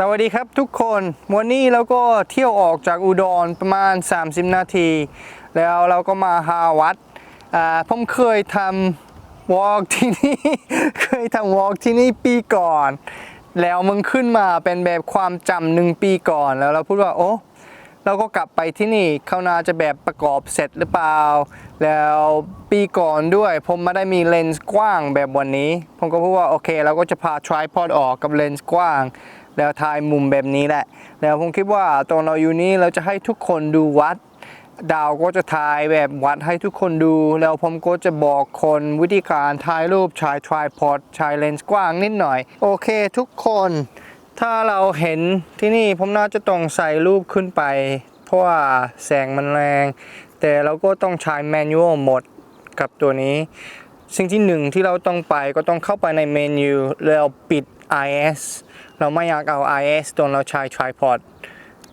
สวัสดีครับทุกคนวันนี้เราก็เที่ยวออกจากอุดรประมาณ 30 นาที แล้วเราก็มาหาวัดผมเคยทำวอล์กที่นี่ เคยทำวอล์กที่นี่ปีก่อน แล้วมันขึ้นมาเป็นแบบความจำหนึ่งปีก่อนแล้วเราพูดว่าโอ้เราก็กลับไปที่นี่เขาน่าจะแบบประกอบเสร็จหรือเปล่า แล้วปีก่อนด้วย ผมไม่ได้มีเลนส์กว้างแบบวันนี้ ผมก็พูดว่าโอเค เราก็จะพา tripod ออกกับเลนส์กว้าง แล้วถ่ายมุมแบบนี้แหละ แล้วผมคิดว่าตอนเราอยู่นี่เราจะให้ทุกคนดูวัด ดาวก็จะถ่ายแบบวัดให้ทุกคนดู แล้วผมก็จะบอกคนวิธีการถ่ายรูปใช้ tripod ใช้เลนส์กว้างนิดหน่อย โอเคทุกคน ถ้าเราเห็นที่นี่ผมน่าจะต้องใส่รูปขึ้นไป เพราะว่าแสงมันแรง แต่เราก็ต้องใช้ manual หมดกับตัวนี้ สิ่งที่หนึ่งที่เราต้องไปก็ต้องเข้าไปในเมนูแล้วปิด IS เราไม่อยากเอา IS ตอนเราใช้ tripod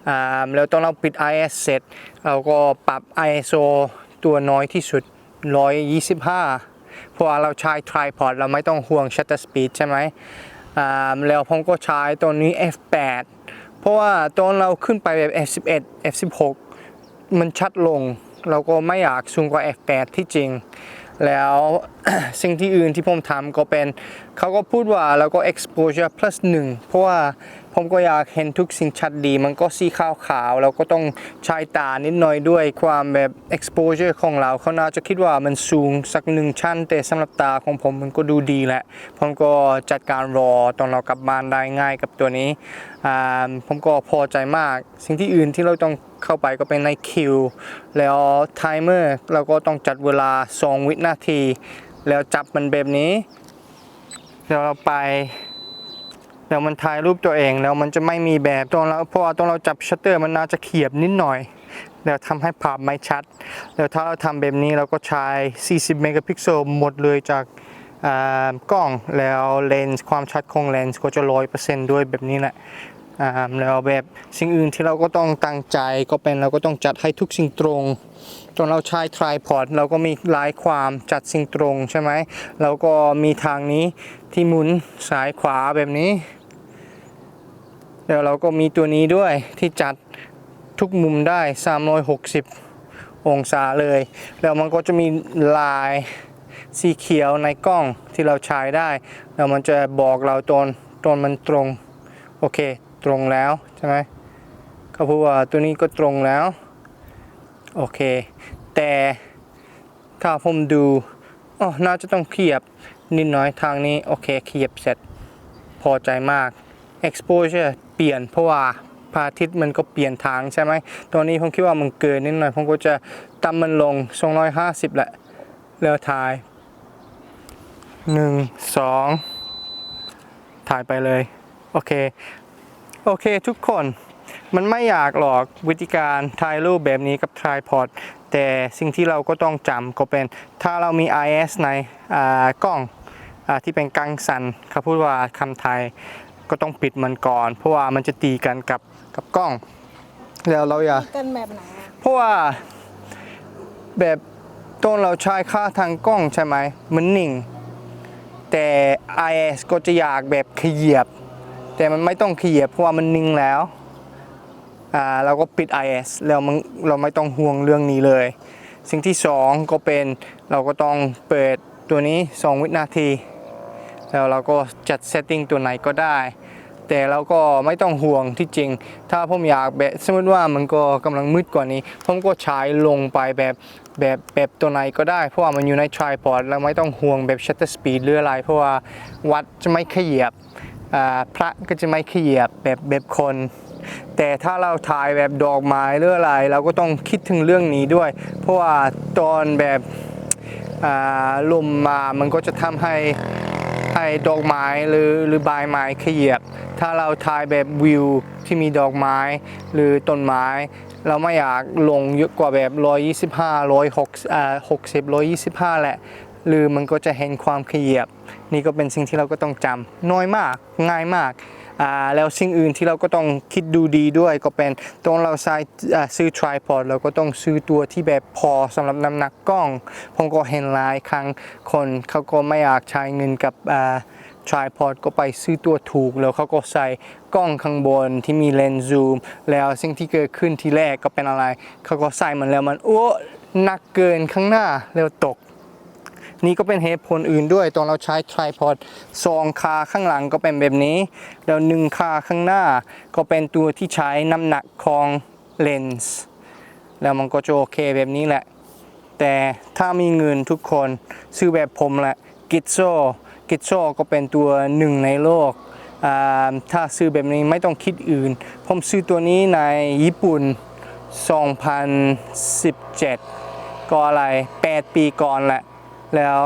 อ่าแล้วตอนเราปิด IS เสร็จ เราก็ปรับ ISO ตัวน้อยที่สุด 125 เพราะเราใช้ tripod เราไม่ต้องห่วง shutter speed ใช่ไหมแล้วผมก็ใช้ตัวนี้ f8 เพราะว่าตอนเราขึ้นไปแบบ f11 f16 มันชัดลง เราก็ไม่อยากสูงกว่า f8 ที่จริง แล้ว สิ่งที่อื่นที่ผมทำก็เป็นเขาก็พูดว่าเราก็ exposure plus 1 เพราะว่าผมก็อยากเห็นทุกสิ่งชัดดี มันก็สีขาวขาวเราก็ต้องใช้ตานิดหน่อยด้วยความแบบ exposure ของเราเขาน่าจะคิดว่ามันสูงสักหนึ่งชั้น แต่สำหรับตาของผมมันก็ดูดีแหละ ผมก็จัดการรอตอนเรากลับบ้านได้ง่ายกับตัวนี้ ผมก็พอใจมาก สิ่งที่อื่นที่เราต้องเข้าไปก็เป็นในคิว แล้วไทเมอร์เราก็ต้องจัดเวลา 2 วินาที แล้วจับมันแบบนี้ แล้วเราไป แล้วมันถ่ายรูปตัวเอง แล้วมันจะไม่มีแบบตอนเราเพราะตอนเราจับชัตเตอร์มันน่าจะเขียบนิดหน่อย แล้วทำให้ภาพไม่ชัด แล้วถ้าเราทำแบบนี้เราก็ใช้ 40 เมกะพิกเซลหมดเลยจากกล้องแล้วเลนส์ความชัดของเลนส์ก็จะร้อยเปอร์เซนต์ด้วยแบบนี้แหละแล้วแบบสิ่งอื่นที่เราก็ต้องตั้งใจก็เป็นเราก็ต้องจัดให้ทุกสิ่งตรง ตอนเราใช้ tripod เราก็มีหลายความจัดสิ่งตรงใช่ไหมเราก็มีทางนี้ที่หมุนซ้ายขวาแบบนี้ แล้วเราก็มีตัวนี้ด้วยที่จัดทุกมุมได้ 360 องศาเลย แล้วมันก็จะมีลายสีเขียวในกล้องที่เราใช้ได้ แล้วมันจะบอกเราตอนตอนมันตรง โอเค ตรงแล้วใช่ไหมเขาพูดว่าตัวนี้ก็ตรงแล้ว โอเค แต่ถ้าผมดูอ๋อน่าจะต้องเขียบนิดน้อยทางนี้ โอเคเขียบเสร็จพอใจมาก exposure เปลี่ยนเพราะว่าพระอาทิตย์มันก็เปลี่ยนทางใช่ไหมตอนนี้ผมคิดว่ามันเกินนิดหน่อย ผมก็จะตำมันลง 250 แหละ แล้วถ่าย 1 2 ถ่ายไปเลย โอเค โอเคทุกคน มันไม่อยากหรอกวิธีการถ่ายรูปแบบนี้กับ tripod แต่สิ่งที่เราก็ต้องจำก็เป็นถ้าเรามี IS ในอ่ากล้องอาที่เป็นกังสันเขาพูดว่าคำไทยก็ต้องปิดมันก่อน เพราะว่ามันจะตีกันกับกับกล้อง แล้วเราอยากกันแบบไหนอะเพราะว่าแบบตอนเราใช้ค่าทางกล้องใช่ไหมมันนิ่ง แต่ IS ก็จะอยากแบบขยับแต่มันไม่ต้องขยับเพราะว่ามันนิ่งแล้ว อ่าเราก็ปิด IS แล้วมันเราไม่ต้องห่วงเรื่องนี้เลย สิ่งที่สองก็เป็นเราก็ต้องเปิดตัวนี้ 2 วินาที แล้วเราก็จัดเซตติ้งตัวไหนก็ได้ แต่เราก็ไม่ต้องห่วงที่จริง ถ้าผมอยากแบบสมมติว่ามันก็กำลังมืดกว่านี้ ผมก็ใช้ลงไปแบบแบบแบบตัวไหนก็ได้ เพราะว่ามันอยู่ใน tripod เราไม่ต้องห่วงแบบ shutter speed หรืออะไร เพราะว่าวัดจะไม่ขยับอ่าพระก็จะไม่ขยับแบบแบบคน แต่ถ้าเราถ่ายแบบดอกไม้หรืออะไร เราก็ต้องคิดถึงเรื่องนี้ด้วย เพราะว่าตอนแบบลมมามันก็จะทำให้ให้ดอกไม้หรือหรือใบไม้ขยับถ้าเราถ่ายแบบวิวที่มีดอกไม้หรือต้นไม้ เราไม่อยากลงเยอะกว่าแบบ 125 160อ่า60 125 แหละ หรือมันก็จะเห็นความขยับนี่ก็เป็นสิ่งที่เราก็ต้องจำน้อยมากง่ายมาก แล้วสิ่งอื่นที่เราก็ต้องคิดดูดีด้วยก็เป็นตอนเราใช้อ่ซื้อ tripod เราก็ต้องซื้อตัวที่แบบพอสำหรับน้ำหนักกล้อง ผมก็เห็นหลายครั้งคนเขาก็ไม่อยากใช้เงินกับอ่า tripod ก็ไปซื้อตัวถูกแล้วเขาก็ใส่กล้องข้างบนที่มีเลนส์ซูม แล้วสิ่งที่เกิดขึ้นทีแรกก็เป็นอะไร เขาก็ใส่มันแล้วมันโอ้หนักเกินข้างหน้าแล้วตก นี่ก็เป็นเหตุผลอื่นด้วยตอนเราใช้ tripod สองขาข้างหลังก็เป็นแบบนี้ แล้วหนึ่งขาข้างหน้า ก็เป็นตัวที่ใช้น้ำหนักของเลนส์แล้วมันก็จะโอเคแบบนี้แหละ แต่ถ้ามีเงินทุกคนซื้อแบบผมแหละกิตโซกิตโซก็เป็นตัวหนึ่งในโลกอ่าถ้าซื้อแบบนี้ไม่ต้องคิดอื่น ผมซื้อตัวนี้ในญี่ปุ่น 2017 ก็อะไร 8 ปีก่อนแหละ แล้ว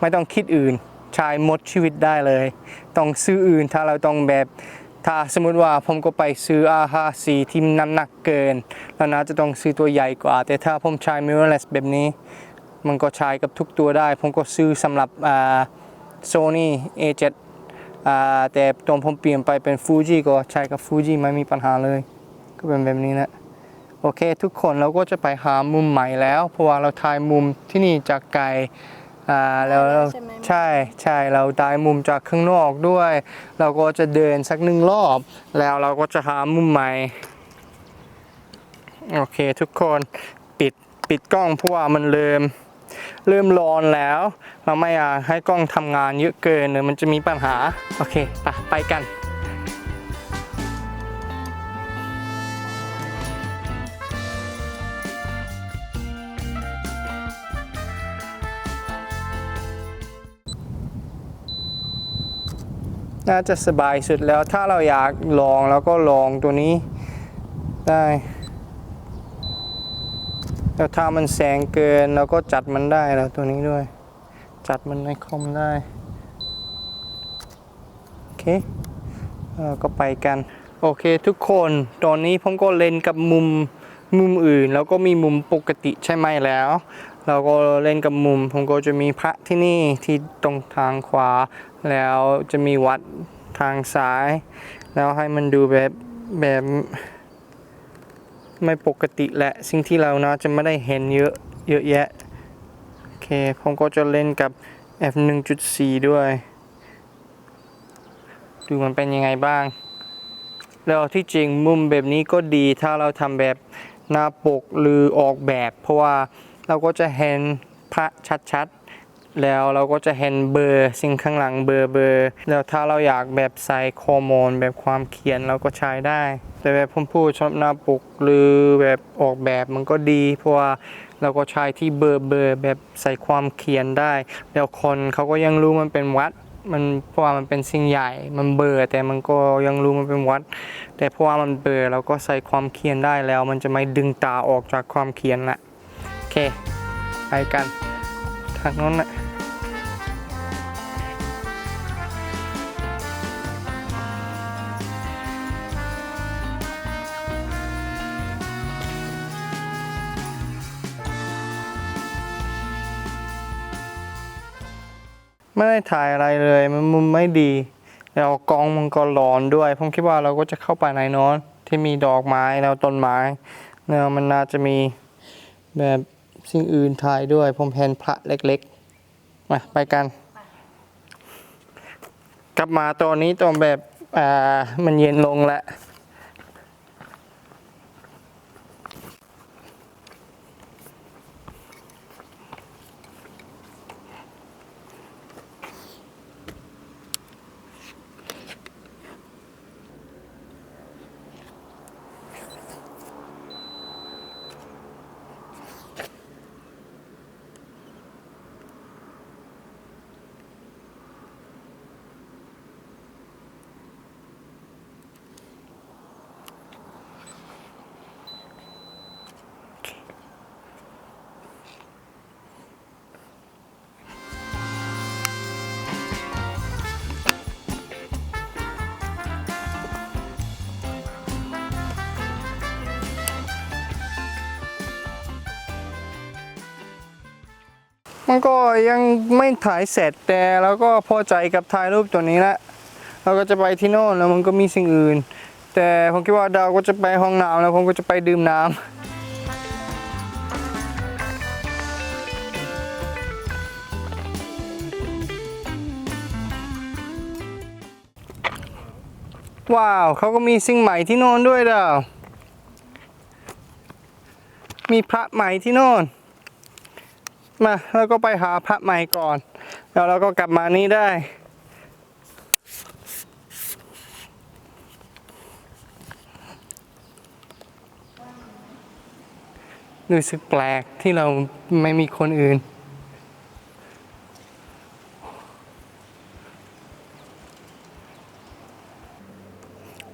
ไม่ต้องคิดอื่นใช้หมดชีวิตได้เลย ต้องซื้ออื่นถ้าเราต้องแบบถ้าสมมติว่าผมก็ไปซื้ออาหาสีที่น้ำหนักเกิน แล้วนะจะต้องซื้อตัวใหญ่กว่า แต่ถ้าผมใช้ mirrorless แบบนี้ มันก็ใช้กับทุกตัวได้ ผมก็ซื้อสำหรับอ่า Sony A7 อ่าแต่ตอนผมเปลี่ยนไปเป็น Fuji ก็ใช้กับ Fuji ไม่มีปัญหาเลย ก็เป็นแบบนี้นะ โอเค ทุกคนเราก็จะไปหามุมใหม่แล้ว เพราะว่าเราถ่ายมุมที่นี่จากไกลอ่าแล้วเราใช่ไหมใช่ใช่เราได้มุมจากข้างนอกด้วย เราก็จะเดินสักหนึ่งรอบ แล้วเราก็จะหามุมใหม่โอเคทุกคนปิดปิดกล้องเพราะว่ามันเริ่มเริ่มร้อนแล้ว เราไม่อยากให้กล้องทำงานเยอะเกินเดี๋ยวมันจะมีปัญหา โอเคไปไปกัน น่าจะสบายสุดแล้วถ้าเราอยากลองแล้วก็ลองตัวนี้ได้แล้วถ้ามันแสงเกินเราก็จัดมันได้แล้วตัวนี้ด้วย จัดมันในคอมได้ โอเคเอก็ไปกัน โอเคทุกคนตอนนี้ผมก็เล่นกับมุมมุมอื่น แล้วก็มีมุมปกติใช่ไหมแล้ว เราก็เล่นกับมุม ผมก็จะมีพระที่นี่ที่ตรงทางขวา แล้วจะมีวัดทางซ้าย แล้วให้มันดูแบบแบบไม่ปกติแหละ สิ่งที่เราน่าจะไม่ได้เห็นเยอะเยอะแยะ โอเค ผมก็จะเล่นกับ f 1.4 ด้วย ดูมันเป็นยังไงบ้าง แล้วที่จริงมุมแบบนี้ก็ดีถ้าเราทำแบบหน้าปกหรือออกแบบ เพราะว่า เราก็จะเห็นพระชัดๆ แล้วเราก็จะเห็นเบอร์สิ่งข้างหลังเบอร์เบอร์แล้วถ้าเราอยากแบบใส่ข้อมูลแบบความเขียนเราก็ใช้ได้ แต่แบบผมพูดชอบหน้าปกหรือแบบออกแบบมันก็ดี เพราะว่าเราก็ใช้ที่เบอร์เบอร์แบบใส่ความเขียนได้ แล้วคนเขาก็ยังรู้มันเป็นวัดมันเพราะว่ามันเป็นสิ่งใหญ่ มันเบลอแต่มันก็ยังรู้มันเป็นวัด แต่เพราะว่ามันเบลอเราก็ใส่ความเขียนได้แล้ว มันจะไม่ดึงตาออกจากความเขียนละ เค ไปกันทางโน้นนะไม่ได้ถ่ายอะไรเลยมันมุมไม่ดีแล้วกองมันก็ร้อนด้วย ผมคิดว่าเราก็จะเข้าไปในน้นที่มีดอกไม้แล้วต้นไม้แล้วมันน่าจะมีแบบ สิ่งอื่นถ่ายด้วยผมเห็นพระเล็กๆ มาไปกัน กลับมาตอนนี้ตอนแบบ อ่า มันเย็นลงแล้ว มันก็ยังไม่ถ่ายเสร็จแต่เราก็พอใจกับถ่ายรูปตัวนี้ละเราก็จะไปที่โน่นแล้วมันก็มีสิ่งอื่น แต่ผมคิดว่าดาวก็จะไปห้องน้ำแล้วผมก็จะไปดื่มน้ำว้าว เขาก็มีสิ่งใหม่ที่โน่นด้วยด้อมีพระใหม่ที่โน่น มาแล้วก็ไปหาพระใหม่ก่อน แล้วเราก็กลับมานี่ได้ รู้สึกแปลกที่เราไม่มีคนอื่น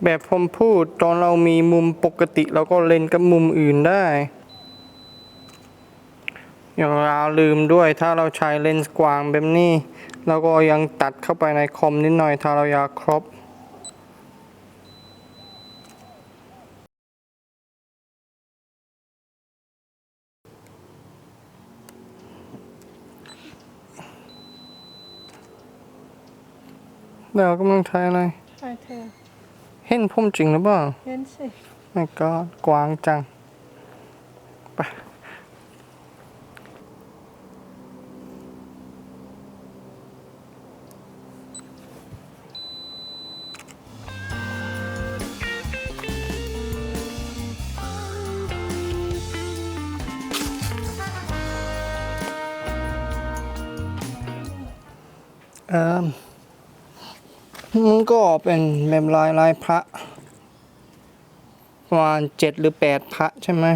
แบบผมพูดตอนเรามีมุมปกติเราก็เล่นกับมุมอื่นได้ อย่างเราลืมด้วยถ้าเราใช้เลนส์กว้างแบบนี้เราก็ยังตัดเข้าไปในคอมนิดหน่อยถ้าเราอยากครบเรากำลังถ่ายอะไรใช่เธอเห็นผมจริงหรือเปล่า เห็นสิไม่ก็กว้างจัง ไป เออมันก็เป็นแบบลายลายพระประมาณเจ็ดหรือแปดพระใช่ไหม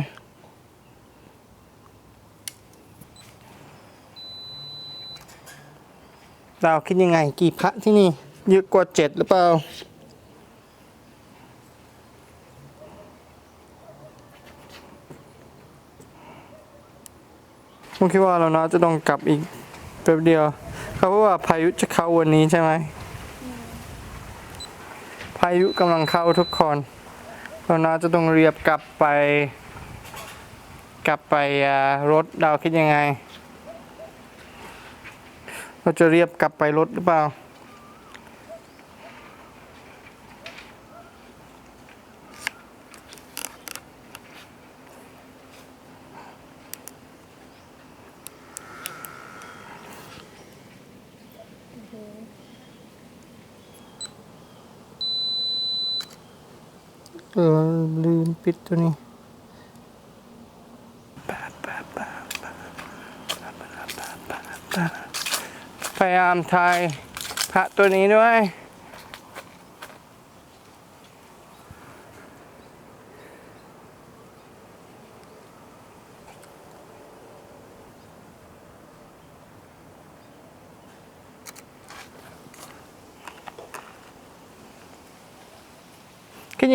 เราคิดยังไงกี่พระที่นี่เยอะกว่าเจ็ดหรือเปล่า ผมคิดว่าเราน่าจะต้องกลับอีกแป๊บเดียว เขาบอกว่าพายุจะเข้าวันนี้ใช่ไหม พายุกำลังเข้าทุกคนเราน่าจะต้องเรียบกลับไป กลับไปรถเราคิดยังไง เราจะเรียบกลับไปรถหรือเปล่า เออลืมปิดตัวนี้พยายามทายพระตัวนี้ด้วย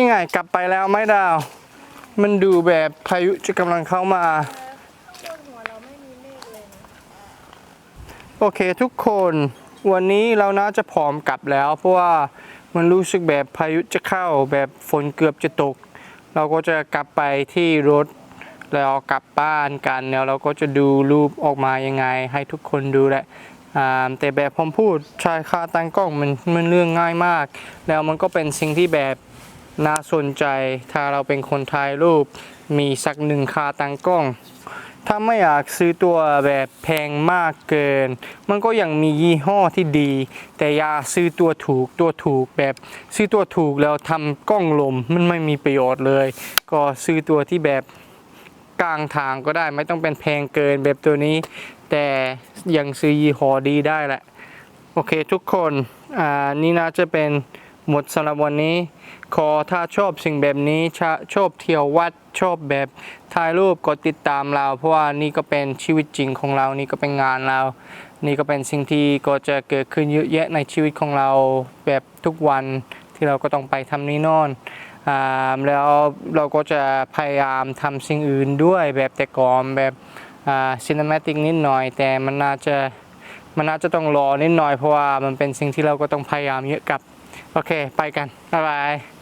ยังไง กลับไปแล้วไหม่ดาว มันดูแบบพายุจะกำลังเข้ามาบนหัวเราไม่มีเมฆเลยนะโอเคทุกคนวันนี้เราน่าจะพร้อมกลับแล้ว เพราะว่ามันรู้สึกแบบพายุจะเข้าแบบฝนเกือบจะตก เราก็จะกลับไปที่รถแล้วกลับบ้านกันแล้วเราก็จะดูรูปออกมายังไง ให้ทุกคนดูแหละอ่าแต่แบบผมพูดใช้ค่าตั้งกล้องมันมันเรื่องง่ายมาก แล้วมันก็เป็นสิ่งที่แบบ น่าสนใจถ้าเราเป็นคนถ่ายรูป มีสักหนึ่งคาตั้งกล้อง ถ้าไม่อยากซื้อตัวแบบแพงมากเกิน มันก็ยังมียี่ห้อที่ดี แต่อย่าซื้อตัวถูกตัวถูกแบบซื้อตัวถูกแล้วทำกล้องลมมันไม่มีประโยชน์เลย ก็ซื้อตัวที่แบบกลางทางก็ได้ไม่ต้องเป็นแพงเกินแบบตัวนี้ แต่ยังซื้อยี่ห้อดีได้แหละ โอเคทุกคน อ่า นี่น่าจะเป็นหมดสำหรับวันนี้ ขอถ้าชอบสิ่งแบบนี้ชชอบเที่ยววัดชอบแบบถ่ายรูปกดติดตามเรา เพราะว่านี่ก็เป็นชีวิตจริงของเรานี่ก็เป็นงานเรา นี่ก็เป็นสิ่งที่ก็จะเกิดขึ้นเยอะแยะในชีวิตของเราแบบทุกวันที่เราก็ต้องไปทำนี่นอนอ่าแล้วเราก็จะพยายามทำสิ่งอื่นด้วยแบบแต่ก่อนแบบอ่าซิน e มติกนิดหน่อย แต่มันน่าจะมันน่าจะต้องรอนิดหน่อยเพราะว่ามันเป็นสิ่งที่เราก็ต้องพยายามเยอะกับ โอเค ไปกัน บ๊ายบาย